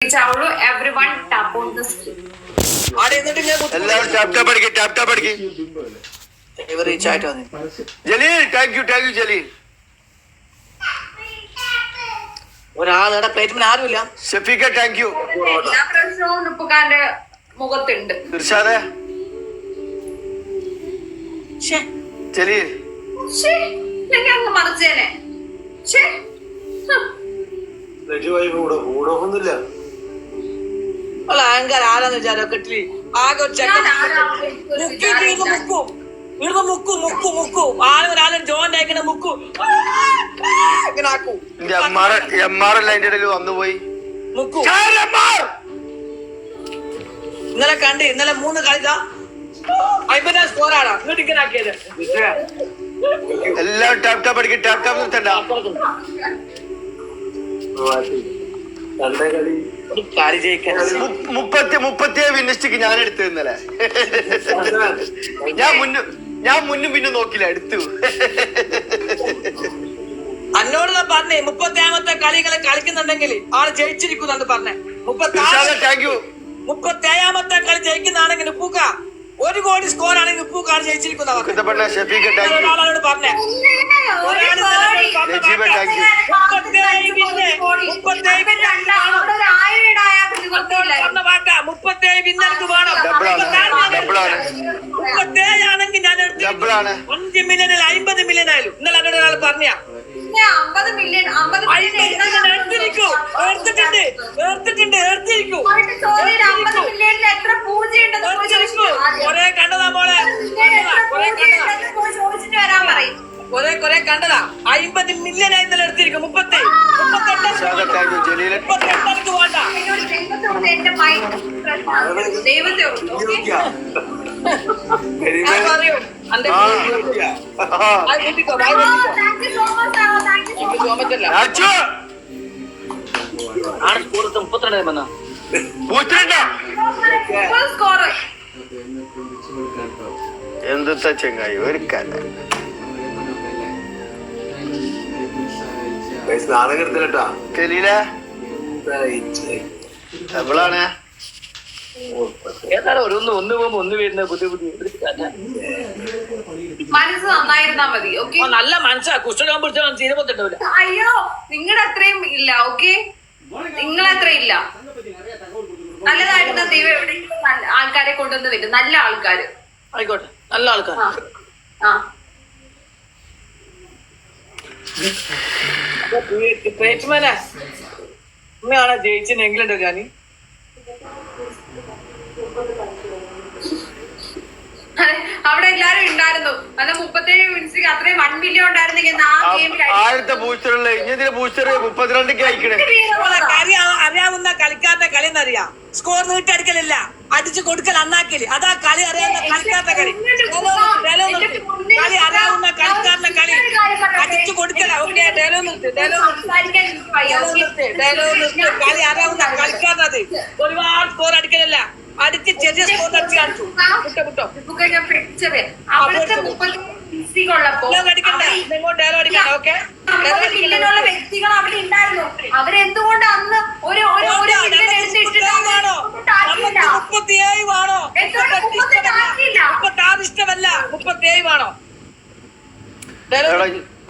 ചാവുള്ളൂ everyone tap on the screen അവിടെ എന്നിട്ട് എല്ലാവരും ടാപ് ടാപ്പ് അടിക്ക് ടാപ് ടാപ്പ് അടിക്ക്. ഇവർ റീച്ച് ആയിട്ട് വന്നു. Jaleel thank you thank you Jaleel. ഒരാളുടെ പ്ലേറ്റ് ആരുമില്ല. ഷഫീഖ താങ്ക് യു എല്ലാ പ്രശ്നവും മുഖത്തുണ്ട്. ഇർഷാദെ. ശ്ശേ. ജലീൽ. ശ്ശേ, ഇല്ലെങ്കിൽ അങ്ങ് മറിച്ചേനെ. ശ്ശേ. ഹ്. ലക്ഷ്യമായി കൂടെ കൂടൊന്നുമില്ല ഉള്ള അഹങ്കാരം ആരാന്ന് വിചാരോ കെട്ടിൽ? ആകെ ഒരു ചെക്കൻ ആരാണെന്ന് എനിക്കൊരു മുക്കി. മുക്കു. മുക്കു ആരും ഒരാളും ജോയിന്റ് ആയിക്കണ മുക്കു. ഇങ്ങനെ ആക്കൂ. എം ആർ അല്ല അതിന്റെ ഇടയിൽ വന്നുപോയി. മുക്കു! ഇന്നലെ കണ്ട് ഇന്നലെ മൂന്ന് കളിതാ അയ്പതാ സ്കോറാണ് ഇങ്ങോട്ട് ഇങ്ങനെ ആക്കിയത്. എല്ലാവരും ടാപ് ടാപ്പ് അടിക്കും ടാപ് ടാപ്പ് നിർത്തണ്ട. മുപ്പത്തി മുപ്പത്തിയേ വിന്നിസ്റ്റിക്ക് ഞാൻ എടുത്തു ഇന്നലെ. ഞാൻ മുന്നും ഞാൻ മുന്നും പിന്നും നോക്കില്ല എടുത്തു. അന്നോട് ഞാൻ പറഞ്ഞേ മുപ്പത്തേഴാമത്തെ കളികളെ കളിക്കുന്നുണ്ടെങ്കിൽ ആൾ ജയിച്ചിരിക്കുന്നുണ്ട് പറഞ്ഞേ. മുപ്പത്തി മുപ്പത്തേഴാമത്തെ കളി ജയിക്കുന്നതാണെങ്കിൽ ഉപ്പൂക്ക ഒരു കോടി സ്കോർ ആണെങ്കിൽ ഉപ്പൂക്കാണ് ജയിച്ചിരിക്കുന്ന ഒരാളോട് പറഞ്ഞേ. ഒരു മുപ്പത്തേഴ് പിന്നർക്ക് വേണം. മുപ്പത്തേഴാണെങ്കിൽ ഞാൻ അഞ്ച് മില്യണിൽ അമ്പത് മില്യൺ ആയാലും. ഇന്നലെ എന്നോട് ഒരാൾ പറഞ്ഞ അമ്പത് മില്യൺ അമ്പത് മില്യൺ എടുത്തിരിക്കൂ. എടുത്തിട്ടുണ്ട്. എടുത്തിട്ടുണ്ട്. എടുത്തിരിക്കൂ. കൊറേ കണ്ടതാ മോളെ. കൊറേ കണ്ടതാ. ഉണ്ടെന്ന് പോയി ചോദിച്ചിട്ട് വരാൻ പറയും. കൊറേ കൊറേ കണ്ടതാ. അമ്പത് മില്യൺ ആയി ഇന്നലെ എടുത്തിരിക്കും. മുപ്പത്തി മുപ്പത്തെട്ട് ഇർഷാദെ ജലീലൻ ആണ് മുപ്പത്തിരണ്ട് വന്നാ എന്തുത്ത ചെങ്ങായി? ഒരു കല. സ്നാനം ഒരു ഒന്ന് ഒന്ന് പോകുമ്പോ ഒന്ന് വരുന്ന ബുദ്ധിമുട്ട് മനസ്സ് നന്നായിരുന്നാ മതി ഓക്കെ നല്ല മനസ്സാ. കുഷ്ഠരോഗം പിടിച്ചാൽ തീരെ അയ്യോ നിങ്ങളുടെ അത്രയും ഇല്ല ഓക്കെ നിങ്ങളത്ര ഇല്ല. നല്ലതായിരുന്ന ദൈവം എവിടെയെങ്കിലും നല്ല ആൾക്കാരെ കൊണ്ടുവന്ന് വരും നല്ല ആൾക്കാര്. ആയിക്കോട്ടെ. നല്ല ആൾക്കാർ ആ ഉമ്മയാണ് ജയിച്ചത് എങ്കിലുണ്ടോ ഞാൻ അതെ, അവിടെ എല്ലാരും ഉണ്ടായിരുന്നു. അത് മുപ്പത്തേഴ് മിനിറ്റ്സ് അത്രയും വൺ മില്യൺ ഉണ്ടായിരുന്നെങ്കിൽ ആ ഗെയിമിൽ ആദ്യത്തെ ബൂസ്റ്ററുള്ള ഇനി ബൂസ്റ്റർ മുപ്പത്തിരണ്ടൊക്കെ അയക്കണേ അറിയാവുന്ന കളിക്കാത്ത കളി എന്നറിയാം. സ്കോർ നീട്ടടിക്കലില്ല അടിച്ചു കൊടുക്കൽ അന്നാക്കൽ. അതാ കളി അറിയാവുന്ന കളിക്കാത്ത കളി. കളി അറിയാവുന്ന കളിക്കാരുടെ കളി. അടിച്ചു കൊടുക്കല. ഓക്കെ ഡയലോഗ് നിർത്ത് ഡയലോഗ് നിർത്ത് okay? നിർത്ത് കളി അറിയാവുന്ന കളിക്കാത്തത്. ഒരുപാട് സ്കോർ അടിക്കലില്ല. അടിച്ച് ചെറിയ അടിച്ച് കാണിച്ചു. മില്യണുള്ള വ്യക്തികൾ അവിടെ ഉണ്ടായിരുന്നു. അവരെന്തുകൊണ്ട് അന്ന് ഒരു ഇഷ്ടമല്ല. മുപ്പത്തിയേഴ് വേണോ?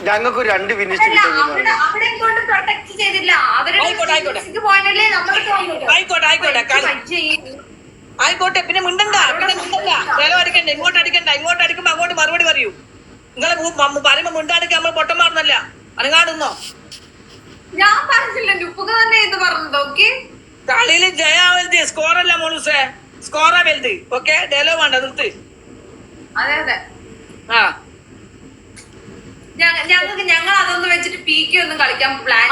ഞങ്ങൾക്ക് രണ്ട് അവരുടെ ആയിക്കോട്ടെ, ആയിക്കോട്ടെ. ആയിക്കോട്ടെ ആയിക്കോട്ടെ പിന്നെ മിണ്ടണ്ട പിന്നെ മിണ്ടണ്ട. വേല അടിക്കണ്ട ഇങ്ങോട്ട് അടിക്കണ്ട ഇങ്ങോട്ട് അടിക്കുമ്പോ അങ്ങോട്ട് മറുപടി പറയൂ. നിങ്ങൾ പറയുമ്പോ മിണ്ടാടിക്ക് നമ്മൾ പൊട്ടം മാറുന്നല്ല അനങ്ങാടുന്നോ ഞാൻ പറഞ്ഞില്ല ഉപ്പുക തന്നെ ഇത് പറഞ്ഞത് ഓക്കെ? കളിയിൽ ജയാ വലുത് സ്കോറല്ല മോളൂസേ. സ്കോറാ വലുത് ഓക്കെ? ഡയലോഗ് വേണ്ട നിർത്ത്. അതെ അതെ. ആ. ഞങ്ങൾക്ക് ഞങ്ങൾ അതൊന്നും വെച്ചിട്ട് പി കെ ഒന്നും കളിക്കാൻ പ്ലാൻ?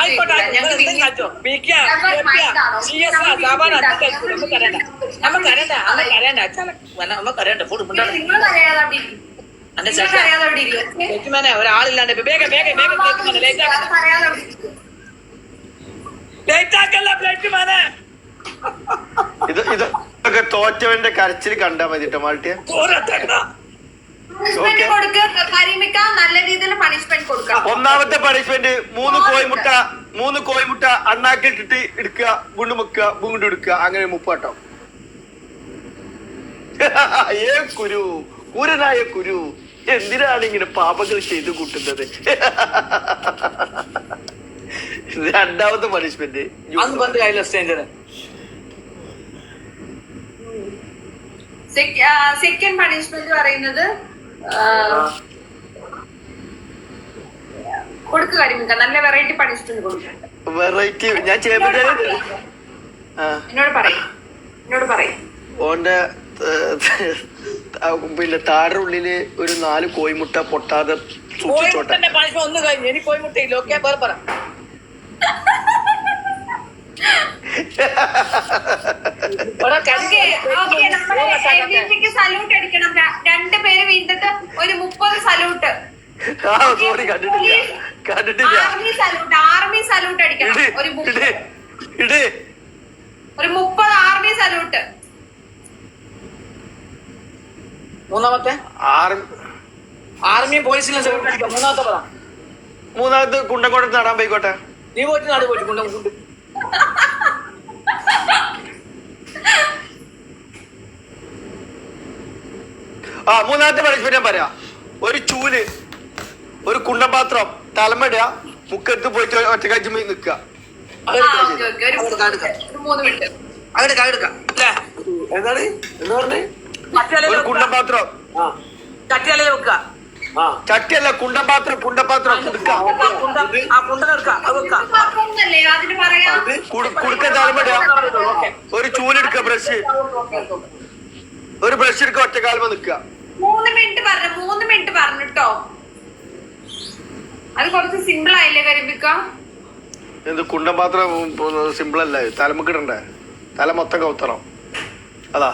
ചേച്ചിമാനെ, ഒരാളില്ലാണ്ട് വേഗം വേഗം വേഗം Late ആക്കല്ല, ചേച്ചിമാനെ. ഇത് ഇത് ഇതൊക്കെ തോറ്റവന്റെ കരച്ചിൽ കണ്ടാ മതി കേട്ടോ മാൾട്ടിയ. ചോരത്തണ്ട. Punishment Okay. കൊടുക്കുക കരിമിക്ക നല്ല രീതിയിൽ പണിഷ്മെന്റ് കൊടുക്കണം ഒന്നാമത്തെ പണിഷ്മെന്റ് മൂന്ന് കോയിമുട്ട മൂന്ന് കോയിമുട്ട അണ്ണാക്കിട്ടിട്ട് എടുക്കുക ഗുണ്ടു മുക്കുക വീണ്ടും എടുക്കുക. അങ്ങനെ മുപ്പാട്ടോ ഏ കുരു കുരനായ കുരു എന്തിനാണ് ഇങ്ങനെ പാപങ്ങൾ ചെയ്തു കൂട്ടുന്നത്? രണ്ടാമത്തെ പണിഷ്മെന്റ് സെക്കൻഡ് പണിഷ്മെന്റ് പറയുന്നത് കൊടുക്കുക കരിമിക്ക നല്ല വെറൈറ്റി പണിഷ്മെന്റ് കൊടുക്കുന്നുണ്ട് വെറൈറ്റി ഞാൻ ചെയ്യുമ്പോൾ എന്നോട് പറയും. എന്നോട് പറയും. ഓന്റെ പിന്നെ താഴെ ഉള്ളിൽ ഒരു നാല് കോയിമുട്ട പൊട്ടാതെ സൂക്ഷിച്ചോട്ടെ. വീണ്ടിട്ട് പണിഷ്മെന്റ് ഒന്ന് കഴിഞ്ഞു. എനിക്ക് കോഴിമുട്ടയില്ല ഓക്കെ വേറെ പറ. സല്യൂട്ട് അടിക്കണം? ര- രണ്ട് പേര് വീട്ടിട്ട് ഒരു മുപ്പത് സല്യൂട്ട് സോറി കണ്ടിട്ടില്ല. കണ്ടിട്ടില്ല. ആർമി സല്യൂട്ട് ആർമി സല്യൂട്ട് അടിക്കണം. ഒരു ഇട് ഇട്. ഒരു മുപ്പത് ആർമി സല്യൂട്ട് മൂന്നാമത്തെ? ആർമി പോലീസിലും സെക്യൂരിറ്റി അടിക്കാം. മൂന്നാമത്തെ പറ. മൂന്നാമത് കുണ്ടങ്കോട്ട് നടാൻ പോയിക്കോട്ടെ. നീ പോയിട്ട് നാട് പോയിട്ട് കുണ്ടം കുണ്ട്. ആ മൂന്നാമത്തെ പണിഷ്മെന്റ് ഞാൻ പറയാം. ഒരു ചൂൽ ഒരു കുണ്ടപാത്രം തലമടുക മുക്കെടുത്ത് പോയിട്ട് ഒറ്റക്കാച്ചുമ്പോ നിക്കുക ആ, ഓക്കേ, ഓക്കേ. ഒരു എന്താണ്? എന്താ പറഞ്ഞേ? കുണ്ടപാത്രം. ചട്ടിയല്ലേ വെക്കുക. ആ. ചട്ടിയല്ല കുണ്ടപാത്രം കുണ്ടപാത്രം കുടുക്ക തലമടുക ഒരു ചൂലെടുക്ക ബ്രഷ്. ഒരു ബ്രഷ് എടുക്ക ഒറ്റക്കാലമ നിക്കുക മൂന്ന് മിനിറ്റ് പറഞ്ഞു മൂന്ന് മിനിറ്റ് പറഞ്ഞിട്ടോ അത് കുറച്ച് സിമ്പിൾ ആയില്ലേ കരിമ്പിക്ക എന്ത് കുണ്ടപാത്രം സിമ്പിൾ അല്ല? തലമുക്കിടണ്ടേ തല മൊത്തം കൗത്തണം. അതാ.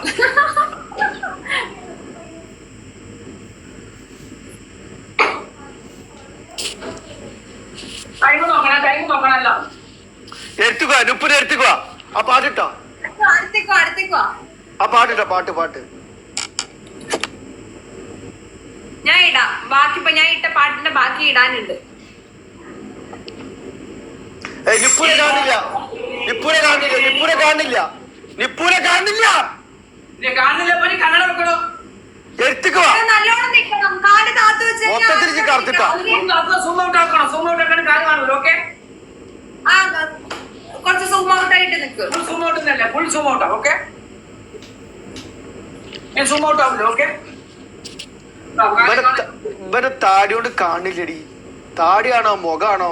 എടുത്തുക്കോ എടുത്തുക്കോ ആ പാട്ടിട്ടോ ആ പാട്ടിട്ടോ പാട്ട് പാട്ട്. ഞാൻ ഇടാം. ബാക്കി ഇപ്പൊ ഞാൻ ഇട്ട പാട്ടിന്റെ ബാക്കി ഇടാനുണ്ട്. നിപ്പുനെ കാണില്ല നിപ്പുനെ കാണില്ല നിപ്പുനെ കാണില്ല നിപ്പുനെ കാണില്ല മൊത്തത്തിൽ കറുത്തിട്ടാ? കുറച്ച് സൂം ഔട്ട് ആയിട്ട് നിക്ക് ഫുൾ സൂം ഔട്ട് എന്നല്ല ഫുൾ സൂം ഔട്ടാ ഓക്കെ ഞാൻ സൂം ഔട്ട് ആവില്ല ഓക്കെ താടി കൊണ്ട് കാണില്ലടി. താടിയാണോ മുഖാണോ?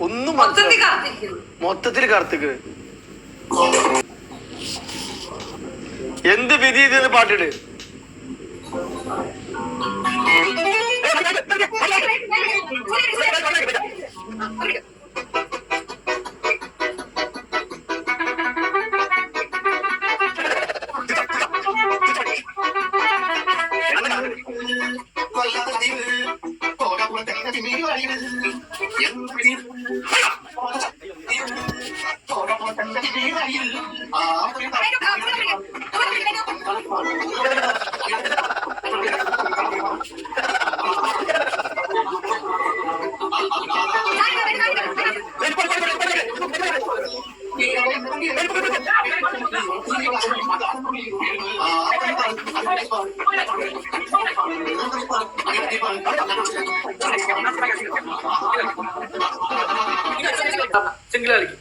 ഒന്നും മൊത്തത്തിൽ കറുത്തിക്ക്. എന്ത് വിധി ഇതെന്ന് പാട്ടിട് Thank കളിക്കും సింగులారికి